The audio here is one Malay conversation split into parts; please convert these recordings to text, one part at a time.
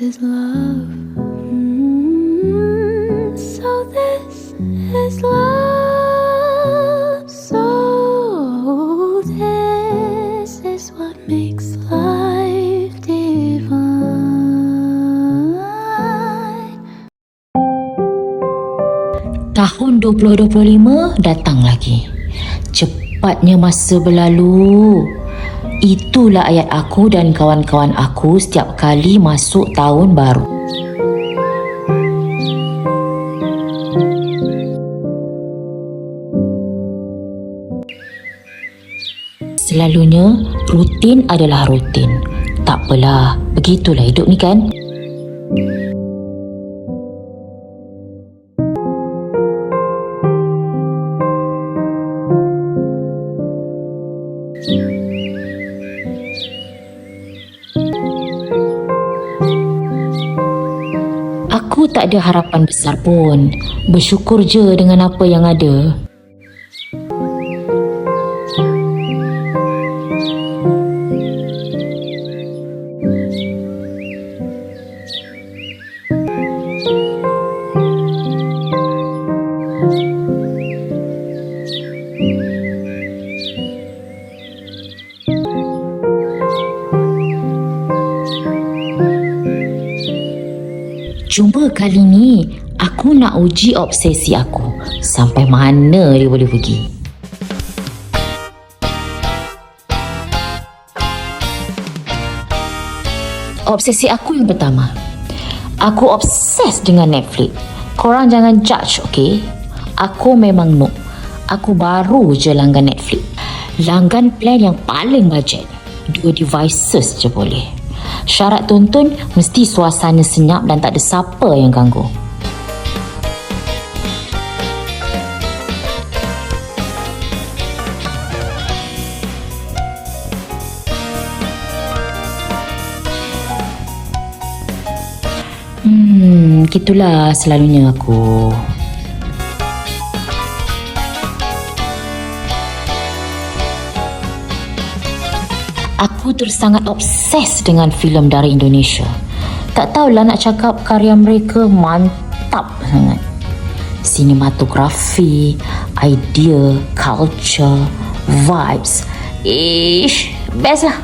is love. Mm, so this is love. So this is what makes life divine. Tahun 2025 datang lagi. Cepatnya masa berlalu. Itulah ayat aku dan kawan-kawan aku setiap kali masuk tahun baru. Selalunya rutin adalah rutin. Tak apalah, begitulah hidup ni kan. Aku tak ada harapan besar pun. Bersyukur je dengan apa yang ada. Cuma kali ni aku nak uji obsesi aku. Sampai mana dia boleh pergi. Obsesi aku yang pertama. Aku obses dengan Netflix. Korang jangan judge, okay? Aku memang noob. Aku baru je langgan Netflix. Langgan plan yang paling budget. Dua devices je boleh. Syarat tonton mesti suasana senyap dan tak ada siapa yang ganggu. Hmm, gitulah selalunya aku. Aku terus sangat obses dengan filem dari Indonesia. Tak tahulah nak cakap karya mereka mantap sangat. Sinematografi, idea, culture, vibes. Ish, best lah.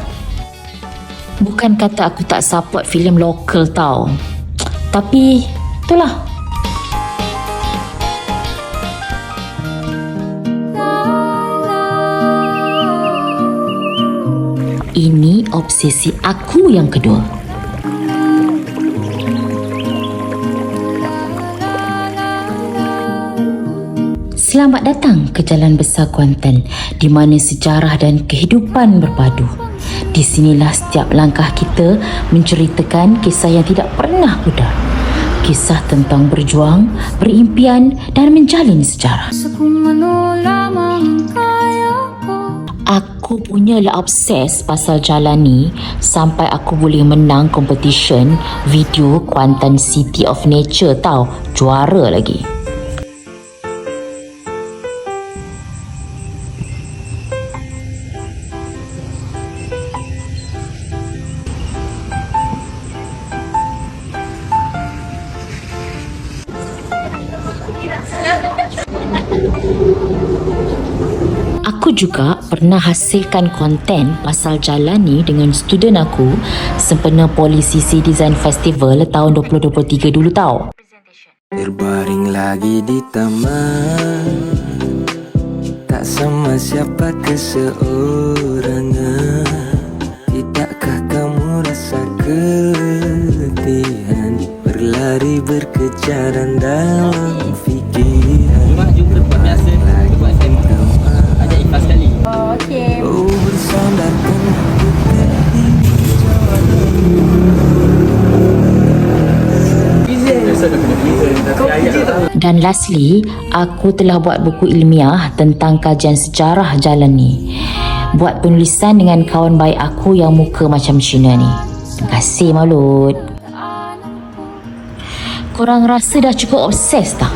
Bukan kata aku tak support filem lokal tau. Tapi, itulah. Ini obsesi aku yang kedua. Selamat datang ke Jalan Besar Kuantan di mana sejarah dan kehidupan berpadu. Di sinilah setiap langkah kita menceritakan kisah yang tidak pernah pudar. Kisah tentang berjuang, berimpian dan menjalin sejarah. Kaya ko. Aku punyalah obses pasal jalan ni sampai aku boleh menang competition video Kuantan City of Nature tau. Juara lagi. Juga pernah hasilkan konten pasal jalan ni dengan student aku sempena Polisi C Design Festival tahun 2023 dulu tau. Terbaring lagi di taman. Tak sama siapa keseorangan. Tidakkah kamu rasa keletihan Berlari berkejaran dalam Dan lastly, aku telah buat buku ilmiah tentang kajian sejarah jalan ni. Buat penulisan dengan kawan baik aku yang muka macam Cina ni. Terima kasih Maulud. Korang rasa dah cukup obses tak?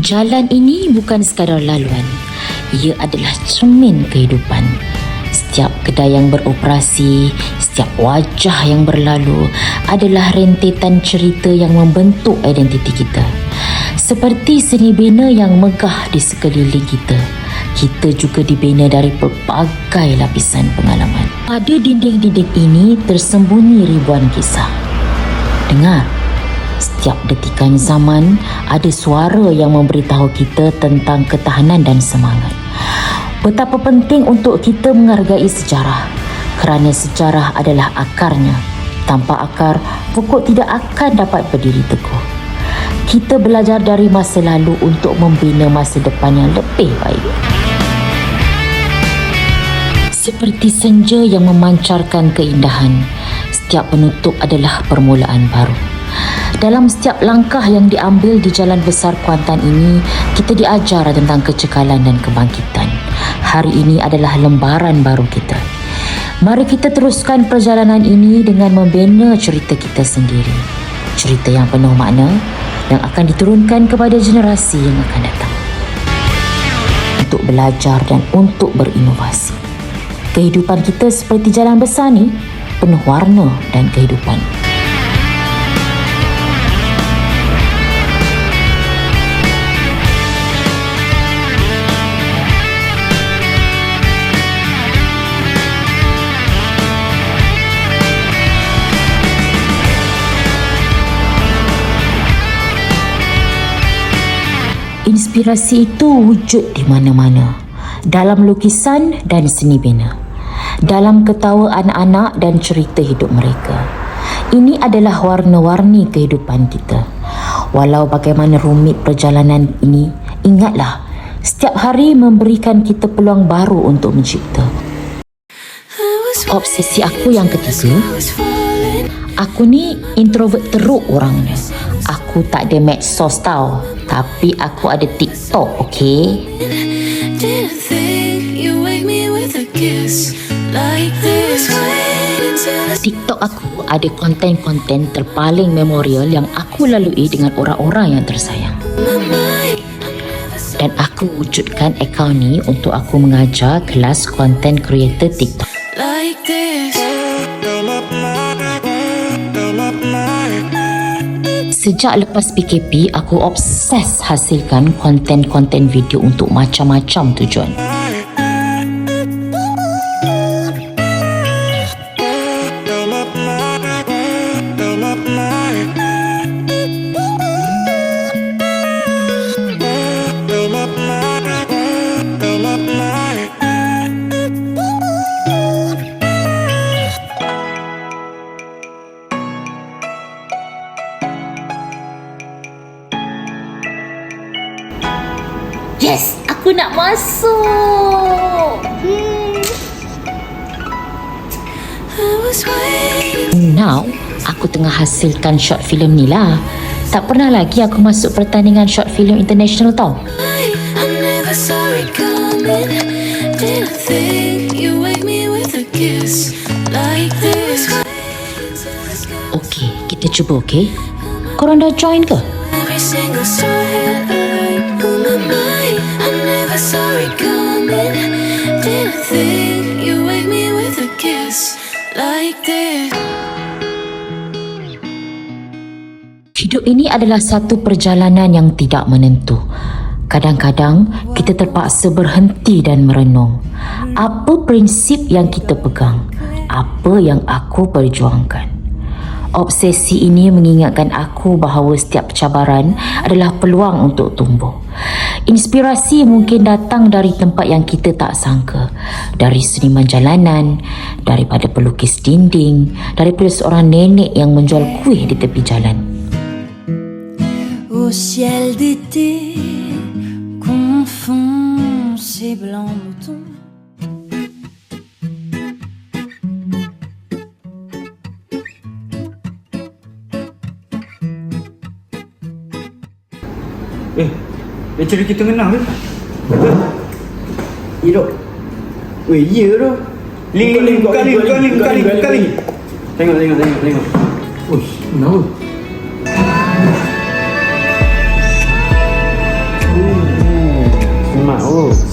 Jalan ini bukan sekadar laluan. Ia adalah cermin kehidupan. Setiap kedai yang beroperasi, setiap wajah yang berlalu adalah rentetan cerita yang membentuk identiti kita. Seperti seni bina yang megah di sekeliling kita, kita juga dibina dari pelbagai lapisan pengalaman. Pada dinding-dinding ini tersembunyi ribuan kisah. Dengar, setiap detikan zaman ada suara yang memberitahu kita tentang ketahanan dan semangat. Betapa penting untuk kita menghargai sejarah kerana sejarah adalah akarnya. Tanpa akar, pokok tidak akan dapat berdiri teguh. Kita belajar dari masa lalu untuk membina masa depan yang lebih baik. Seperti senja yang memancarkan keindahan, setiap penutup adalah permulaan baru. Dalam setiap langkah yang diambil di jalan besar Kuantan ini, kita diajar tentang kecekalan dan kebangkitan. Hari ini adalah lembaran baru kita. Mari kita teruskan perjalanan ini dengan membina cerita kita sendiri. Cerita yang penuh makna yang akan diturunkan kepada generasi yang akan datang. Untuk belajar dan untuk berinovasi. Kehidupan kita seperti jalan besar ni penuh warna dan kehidupan. Inspirasi itu wujud di mana-mana. Dalam lukisan dan seni bina. Dalam ketawa anak-anak dan cerita hidup mereka. Ini adalah warna-warni kehidupan kita. Walau bagaimana rumit perjalanan ini, ingatlah, setiap hari memberikan kita peluang baru untuk mencipta. Obsesi aku yang ketiga, aku ni introvert teruk orangnya. Aku tak ada medsos tau. Tapi aku ada TikTok, okay? TikTok aku ada konten-konten terpaling memorial yang aku lalui dengan orang-orang yang tersayang. Dan aku wujudkan akaun ni untuk aku mengajar kelas content creator TikTok. Like this. Sejak lepas PKP, aku obses hasilkan konten-konten video untuk macam-macam tujuan. Yes, aku nak masuk. I. Now, aku tengah hasilkan short film ni lah. Tak pernah lagi aku masuk pertandingan short film international tau. I never saw it coming. Didn't think you wake me with a kiss like this. Okey, kita cuba okey. Korang dah join ke? Every single story like on my mind. Hidup ini adalah satu perjalanan yang tidak menentu. Kadang-kadang kita terpaksa berhenti dan merenung. Apa prinsip yang kita pegang? Apa yang aku perjuangkan? Obsesi ini mengingatkan aku bahawa setiap cabaran adalah peluang untuk tumbuh. Inspirasi mungkin datang dari tempat yang kita tak sangka. Dari seniman jalanan, daripada pelukis dinding, daripada seorang nenek yang menjual kuih di tepi jalan. Au ciel d'été confond ses blancs moutons. Curi kita menang ke? Ya dok. Weh, ya dok. Ling, ling, buka ling, buka ling, buka ling, buka ling. Tengok, tengok, tengok, tengok. Uish, kenapa? Oh, semak oh.